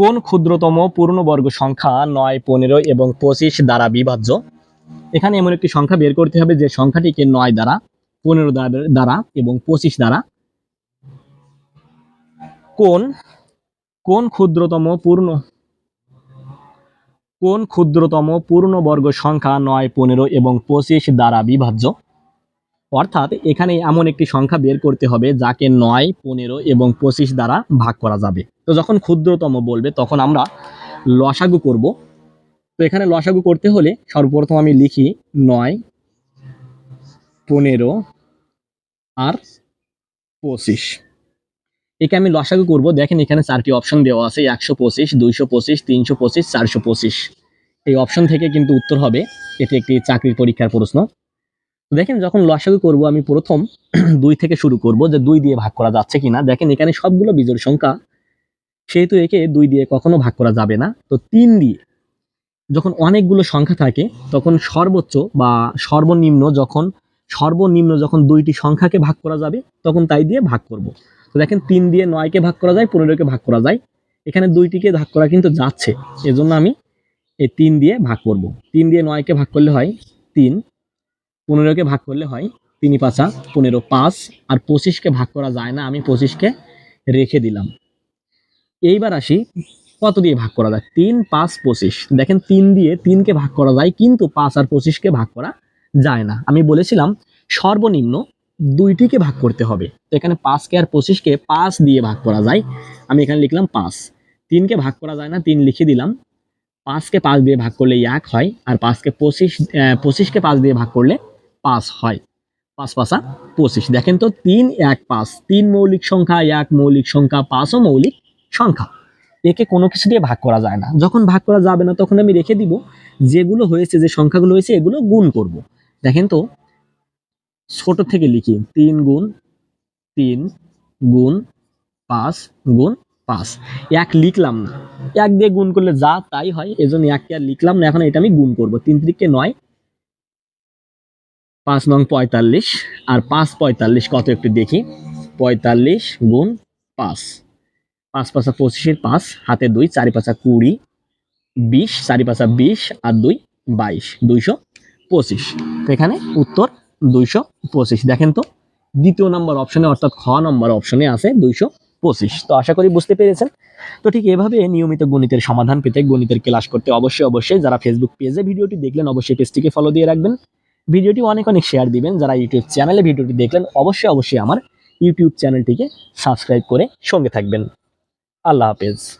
কোন ক্ষুদ্রতম পূর্ণবর্গ সংখ্যা নয়, পনেরো এবং পঁচিশ দ্বারা বিভাজ্য? এখানে এমন একটি সংখ্যা বের করতে হবে যে সংখ্যাটিকে নয় দ্বারা, পনেরো দ্বারা- এবং পঁচিশ দ্বারা। কোন কোন ক্ষুদ্রতম পূর্ণ, কোন ক্ষুদ্রতম পূর্ণবর্গ সংখ্যা নয়, পনেরো এবং পঁচিশ দ্বারা বিভাজ্য? অর্থাৎ এখানে এমন একটি সংখ্যা বের করতে হবে যাকে নয়, পনেরো এবং পঁচিশ দ্বারা ভাগ করা যাবে। তো যখন ক্ষুদ্রতম বলবে, তখন আমরা লসাগু করব। তো এখানে লসাগু করতে হলে সর্বপ্রথম আমি লিখি নয়, পনেরো আর পঁচিশ। একে আমি লসাগু করব। দেখেন এখানে চারটি অপশন দেওয়া আছে, একশো পঁচিশ, দুইশো পঁচিশ, তিনশো পঁচিশ, চারশো পঁচিশ। এই অপশন থেকে কিন্তু উত্তর হবে। এটি একটি চাকরির পরীক্ষার প্রশ্ন। দেখেন যখন লসাগু করব, আমি প্রথম দুই থেকে শুরু করব যে দুই দিয়ে ভাগ করা যাচ্ছে কিনা। দেখেন এখানে সবগুলো বিজোড় সংখ্যা সেহেতু একে দুই দিয়ে কখনো ভাগ করা যাবে না। তো তিন দিয়ে যখন অনেকগুলো সংখ্যা থাকে, তখন সর্বোচ্চ বা সর্বনিম্ন যখন সর্বনিম্ন যখন দুইটি সংখ্যাকে ভাগ করা যাবে, তখন তাই দিয়ে ভাগ করব। তো দেখেন তিন দিয়ে নয়কে ভাগ করা যায়, পনেরোকে ভাগ করা যায়। এখানে দুইটিকে ভাগ করা কিন্তু যাচ্ছে। এজন্য আমি এই তিন দিয়ে ভাগ করব। তিন দিয়ে নয়কে ভাগ করলে হয় তিন, পনেরোকে ভাগ করলে হয় তিনই পাঁচা পনেরো পাঁচ, আর পঁচিশকে ভাগ করা যায় না, আমি পঁচিশকে রেখে দিলাম। এইবার আসি, কত দিয়ে ভাগ করা যায়? তিন, পাঁচ, পঁচিশ। দেখেন, তিন দিয়ে তিনকে ভাগ করা যায়, কিন্তু পাঁচ আর পঁচিশকে ভাগ করা যায় না। আমি বলেছিলাম, সর্বনিম্ন দুইটিকে ভাগ করতে হবে। তো এখানে পাঁচকে আর পঁচিশকে পাঁচ দিয়ে ভাগ করা যায়। আমি এখানে লিখলাম পাঁচ। তিনকে ভাগ করা যায় না, তিন লিখে দিলাম। পাঁচকে পাঁচ দিয়ে ভাগ করলে এক হয়, আর পাঁচকে পঁচিশ পঁচিশকে পাঁচ দিয়ে ভাগ করলে পাঁচ হয়। পাঁচ, পাঁচা পঁচিশ। দেখেন তো, তিন, এক, পাঁচ। তিন মৌলিক সংখ্যা, এক মৌলিক সংখ্যা, পাঁচও মৌলিক সংখ্যা। একে কোনো কিছু দিয়ে ভাগ করা যায় না। যখন ভাগ করা যাবে না, তখন আমি রেখে দিব, যেগুলো হয়েছে, যে সংখ্যাগুলো হয়েছে, এগুলো গুণ করব। দেখেন তো, ছোট থেকে লিখি, তিন গুণ তিন গুণ পাঁচ গুণ পাঁচ। এক লিখলাম না। এক দিয়ে গুণ করলে যা তাই হয়, এজন্য এককে আর লিখলাম না। এখন এটা আমি গুণ করব। তিন তিরিকে নয়, পাঁচ নং পঁয়তাল্লিশ, আর পাঁচ পঁয়তাল্লিশ কত একটু দেখি, পঁয়তাল্লিশ গুণ পাঁচ। পাঁচ পাঁচা পঁচিশের পাঁচ, হাতে দুই, চারি পাঁচা কুড়ি, বিশ, চারি পাঁচা বিশ, আর দুই বাইশ, দুইশো পঁচিশ। তো এখানে উত্তর দুইশো পঁচিশ। দেখেন তো, দ্বিতীয় নম্বর অপশনে অর্থাৎ খ নম্বর অপশনে আছে দুইশো পঁচিশ। তো আশা করি বুঝতে পেরেছেন। তো ঠিক এভাবে নিয়মিত গণিতের সমাধান পেতে গণিতের ক্লাস করতে অবশ্যই অবশ্যই যারা ফেসবুক পেজে ভিডিওটি দেখলেন, অবশ্যই পেজটিকে ফলো দিয়ে রাখবেন। ভিডিওটি অনেক অনেক শেয়ার দিবেন। যারা ইউটিউব চ্যানেলে ভিডিওটি দেখলেন, অবশ্যই অবশ্যই আমার ইউটিউব চ্যানেলটিকে সাবস্ক্রাইব করে সঙ্গে থাকবেন। আল্লাহ হাফেজ।